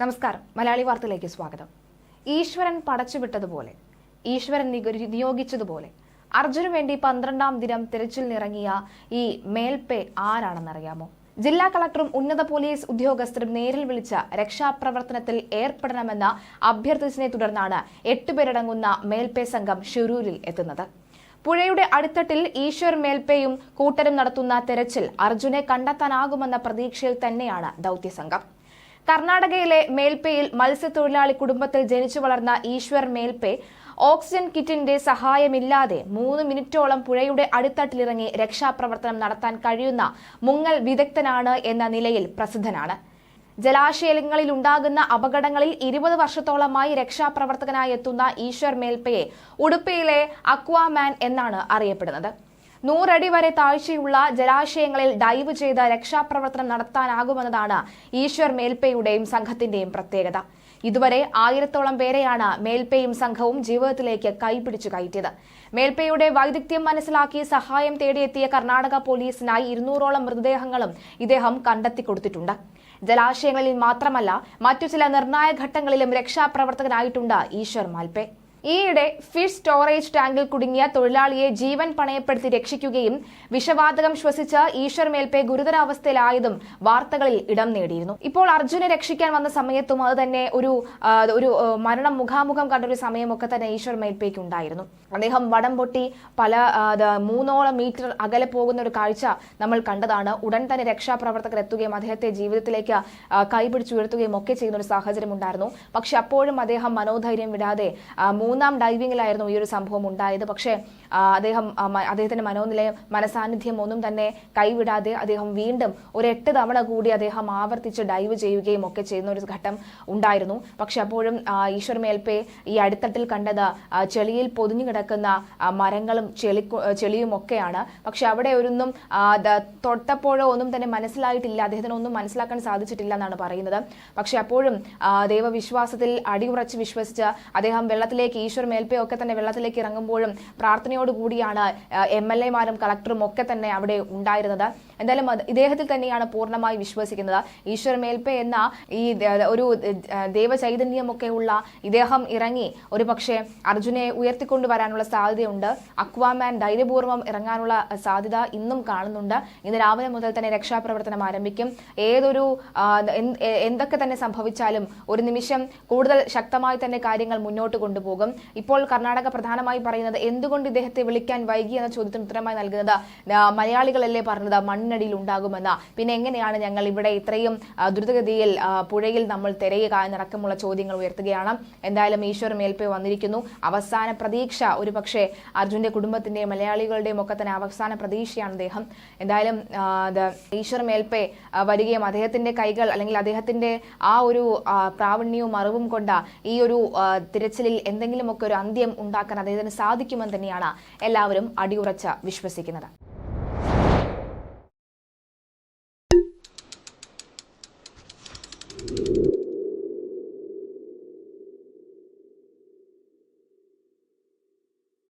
നമസ്കാരം. മലയാളി വാർത്തയിലേക്ക് സ്വാഗതം. ഈശ്വരൻ പടച്ചുവിട്ടതുപോലെ ഈശ്വരൻ നിയോഗിച്ചതുപോലെ അർജുനു വേണ്ടി പന്ത്രണ്ടാം ദിനം തിരച്ചിലിനിറങ്ങിയ ഈ മേൽപേ ആരാണെന്നറിയാമോ? ജില്ലാ കളക്ടറും ഉന്നത പോലീസ് ഉദ്യോഗസ്ഥരും നേരിൽ വിളിച്ച രക്ഷാപ്രവർത്തനത്തിൽ ഏർപ്പെടണമെന്ന അഭ്യർത്ഥിച്ചതിനെ തുടർന്നാണ് എട്ടുപേരടങ്ങുന്ന മേൽപേ സംഘം ഷിരൂരിൽ എത്തുന്നത്. പുഴയുടെ അടിത്തട്ടിൽ ഈശ്വർ മേൽപ്പയും കൂട്ടരും നടത്തുന്ന തെരച്ചിൽ അർജുനെ കണ്ടെത്താനാകുമെന്ന പ്രതീക്ഷയിൽ തന്നെയാണ് ദൗത്യസംഘം. കർണാടകയിലെ മേൽപ്പയിൽ മത്സ്യത്തൊഴിലാളി കുടുംബത്തിൽ ജനിച്ചു വളർന്ന ഈശ്വർ മേൽപ്പെ ഓക്സിജൻ കിറ്റിന്റെ സഹായമില്ലാതെ മൂന്ന് മിനിറ്റോളം പുഴയുടെ അടിത്തട്ടിലിറങ്ങി രക്ഷാപ്രവർത്തനം നടത്താൻ കഴിയുന്ന മുങ്ങൽ വിദഗ്ധനാണ് എന്ന നിലയിൽ പ്രസിദ്ധനാണ്. ജലാശയങ്ങളിൽ ഉണ്ടാകുന്ന അപകടങ്ങളിൽ ഇരുപത് വർഷത്തോളമായി രക്ഷാപ്രവർത്തകനായി എത്തുന്ന ഈശ്വർ മേൽപ്പയെ ഉടുപ്പിയിലെ അക്വാമാൻ എന്നാണ് അറിയപ്പെടുന്നത്. നൂറടി വരെ താഴ്ചയുള്ള ജലാശയങ്ങളിൽ ഡൈവ് ചെയ്ത് രക്ഷാപ്രവർത്തനം നടത്താനാകുമെന്നതാണ് ഈശ്വർ മേൽപ്പയുടെയും സംഘത്തിന്റെയും പ്രത്യേകത. ഇതുവരെ ആയിരത്തോളം പേരെയാണ് മേൽപ്പയും സംഘവും ജീവിതത്തിലേക്ക് കൈപിടിച്ചു കയറ്റിയത്. മേൽപ്പയുടെ വൈദഗ്ധ്യം മനസ്സിലാക്കി സഹായം തേടിയെത്തിയ കർണാടക പോലീസിനായി ഇരുന്നൂറോളം മൃതദേഹങ്ങളും ഇദ്ദേഹം കണ്ടെത്തിക്കൊടുത്തിട്ടുണ്ട് ജലാശയങ്ങളിൽ മാത്രമല്ല മറ്റു ചില നിർണായക ഘട്ടങ്ങളിലും രക്ഷാപ്രവർത്തകനായിട്ടുണ്ട് ഈശ്വർ മാൽപേ ഈയിടെ ഫിഷ് സ്റ്റോറേജ് ടാങ്കിൽ കുടുങ്ങിയ തൊഴിലാളിയെ ജീവൻ പണയപ്പെടുത്തി രക്ഷിക്കുകയും വിഷവാതകം ശ്വസിച്ച് ഈശ്വർ മേൽപ്പെ ഗുരുതരാവസ്ഥയിലായതും വാർത്തകളിൽ ഇടം നേടിയിരുന്നു. ഇപ്പോൾ അർജുനെ രക്ഷിക്കാൻ വന്ന സമയത്തും അത് തന്നെ ഒരു ഒരു മരണം മുഖാമുഖം കണ്ട ഒരു സമയമൊക്കെ തന്നെ ഈശ്വർ മേൽപ്പേക്ക് ഉണ്ടായിരുന്നു. അദ്ദേഹം വടം പൊട്ടി പല മൂന്നോളം മീറ്റർ അകലെ പോകുന്ന ഒരു കാഴ്ച നമ്മൾ കണ്ടതാണ്. ഉടൻ തന്നെ രക്ഷാപ്രവർത്തകർ എത്തുകയും അദ്ദേഹത്തെ ജീവിതത്തിലേക്ക് കൈപിടിച്ചുയർത്തുകയും ഒക്കെ ചെയ്യുന്ന ഒരു സാഹചര്യം ഉണ്ടായിരുന്നു. പക്ഷെ അപ്പോഴും അദ്ദേഹം മനോധൈര്യം വിടാതെ ആ, മൂന്നാം ഡൈവിങ്ങിലായിരുന്നു ഈ ഒരു സംഭവം ഉണ്ടായത്. പക്ഷേ അദ്ദേഹം അദ്ദേഹത്തിന്റെ മനോനിലയം മനസാന്നിധ്യം ഒന്നും തന്നെ കൈവിടാതെ അദ്ദേഹം വീണ്ടും ഒരു എട്ട് തവണ കൂടി അദ്ദേഹം ആവർത്തിച്ച് ഡൈവ് ചെയ്യുകയും ഒക്കെ ചെയ്യുന്ന ഒരു ഘട്ടം ഉണ്ടായിരുന്നു. പക്ഷെ അപ്പോഴും ഈശ്വർ മേൽപ്പെ ഈ അടിത്തട്ടിൽ കണ്ടത് ചെളിയിൽ പൊതിഞ്ഞു കിടക്കുന്ന മരങ്ങളും ചെളി ചെളിയും ഒക്കെയാണ്. പക്ഷെ അവിടെ ഒരൊന്നും തൊട്ടപ്പോഴോ ഒന്നും തന്നെ മനസ്സിലായിട്ടില്ല. അദ്ദേഹത്തിന് ഒന്നും മനസ്സിലാക്കാൻ സാധിച്ചിട്ടില്ല എന്നാണ് പറയുന്നത്. പക്ഷെ അപ്പോഴും ദൈവവിശ്വാസത്തിൽ അടിയുറച്ച് വിശ്വസിച്ച് അദ്ദേഹം വെള്ളത്തിലേക്ക് ഈശ്വർ മേൽപ്പേ ഒക്കെ തന്നെ വെള്ളത്തിലേക്ക് ഇറങ്ങുമ്പോഴും പ്രാർത്ഥനയോടുകൂടിയാണ് എം എൽ എമാരും കളക്ടറും ഒക്കെ തന്നെ അവിടെ ഉണ്ടായിരുന്നത്. എന്തായാലും ഇദ്ദേഹത്തിൽ തന്നെയാണ് പൂർണമായി വിശ്വസിക്കുന്നത്. ഈശ്വർ മേൽപ്പേ എന്ന ഈ ഒരു ദൈവചൈതന്യമൊക്കെ ഉള്ള ഇദ്ദേഹം ഇറങ്ങി ഒരു പക്ഷേ അർജുനെ ഉയർത്തിക്കൊണ്ടുവരാനുള്ള സാധ്യതയുണ്ട്. അക്വാമാൻ ധൈര്യപൂർവം ഇറങ്ങാനുള്ള സാധ്യത ഇന്നും കാണുന്നുണ്ട്. ഇന്ന് രാവിലെ മുതൽ തന്നെ രക്ഷാപ്രവർത്തനം ആരംഭിക്കും. ഏതൊരു എന്തൊക്കെ തന്നെ സംഭവിച്ചാലും ഒരു നിമിഷം കൂടുതൽ ശക്തമായി തന്നെ കാര്യങ്ങൾ മുന്നോട്ട് കൊണ്ടുപോകും. ഇപ്പോൾ കർണാടക പ്രധാനമായി പറയുന്നത് എന്തുകൊണ്ട് ഇദ്ദേഹത്തെ വിളിക്കാൻ വൈകി എന്ന ചോദ്യത്തിന് ഉത്തരമായി നൽകുന്നത് മലയാളികളല്ലേ പറഞ്ഞത് മണ്ണിനടിയിൽ ഉണ്ടാകുമെന്ന. പിന്നെ എങ്ങനെയാണ് ഞങ്ങൾ ഇവിടെ ഇത്രയും ദ്രുതഗതിയിൽ പുഴയിൽ നമ്മൾ തിരയുക എന്നടക്കമുള്ള ചോദ്യങ്ങൾ ഉയർത്തുകയാണ്. എന്തായാലും ഈശ്വർ മേൽപ്പേ വന്നിരിക്കുന്നു. അവസാന പ്രതീക്ഷ ഒരു പക്ഷേ അർജുന്റെ കുടുംബത്തിന്റെയും മലയാളികളുടെയും ഒക്കെ തന്നെ അവസാന പ്രതീക്ഷയാണ് അദ്ദേഹം. എന്തായാലും ഈശ്വർ മേൽപ്പേ വരികയും അദ്ദേഹത്തിന്റെ കൈകൾ അല്ലെങ്കിൽ അദ്ദേഹത്തിന്റെ ആ ഒരു പ്രാവണ്യവും അറിവും കൊണ്ട ഈ ഒരു തിരച്ചിലിൽ തിരച്ചിലിൽ എന്തെങ്കിലുമൊക്കെ ഒരു അന്ത്യം ഉണ്ടാക്കാൻ അദ്ദേഹത്തിന് സാധിക്കുമെന്ന് തന്നെയാണ് എല്ലാവരും അടിയുറച്ച് വിശ്വസിക്കുന്നത്.